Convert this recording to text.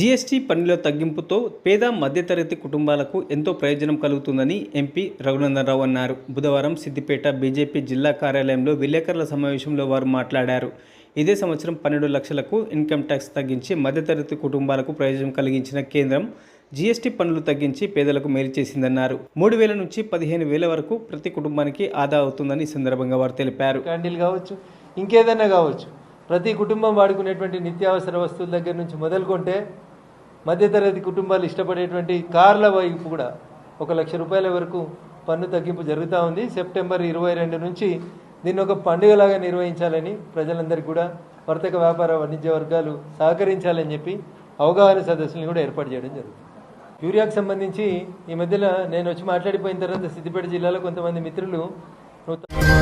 GST పన్నుల తగ్గింపుతో పేద మధ్యతరగతి కుటుంబాలకు ఎంతో ప్రయోజనం కలుగుతుందని ఎంపీ రఘునందనరావు అన్నారు. బుధవారం సిద్దిపేట బీజేపీ జిల్లా కార్యాలయంలో విలేకరుల సమావేశంలో వారు మాట్లాడారు. ఇదే సంవత్సరం పన్నెండు లక్షలకు ఇన్కమ్ ట్యాక్స్ తగ్గించి మధ్యతరగతి కుటుంబాలకు ప్రయోజనం కలిగించిన కేంద్రం జీఎస్టీ పన్నులు తగ్గించి పేదలకు మేలు చేసిందన్నారు. మూడు వేల నుంచి పదిహేను వేల వరకు ప్రతి కుటుంబానికి ఆదా అవుతుందని సందర్భంగా వారు తెలిపారు. క్యాండిల్ కావచ్చు ఇంకేదైనా కావచ్చు. ప్రతి కుటుంబం వాడుకునేటువంటి నిత్యావసర వస్తువుల దగ్గర నుంచి మొదలుకొంటే మధ్యతరగతి కుటుంబాలు ఇష్టపడేటువంటి కార్ల వైపు కూడా ఒక లక్ష రూపాయల వరకు పన్ను తగ్గింపు జరుగుతూ ఉంది. సెప్టెంబర్ ఇరవై రెండు నుంచి దీన్ని ఒక పండుగలాగా నిర్వహించాలని ప్రజలందరికీ కూడా వర్తక వ్యాపార వాణిజ్య వర్గాలు సహకరించాలని చెప్పి అవగాహన సదస్సులను కూడా ఏర్పాటు చేయడం జరుగుతుంది. యూరియాకు సంబంధించి ఈ మధ్యలో నేను వచ్చి మాట్లాడిపోయిన తర్వాత సిద్దిపేట జిల్లాలో కొంతమంది మిత్రులు నూతన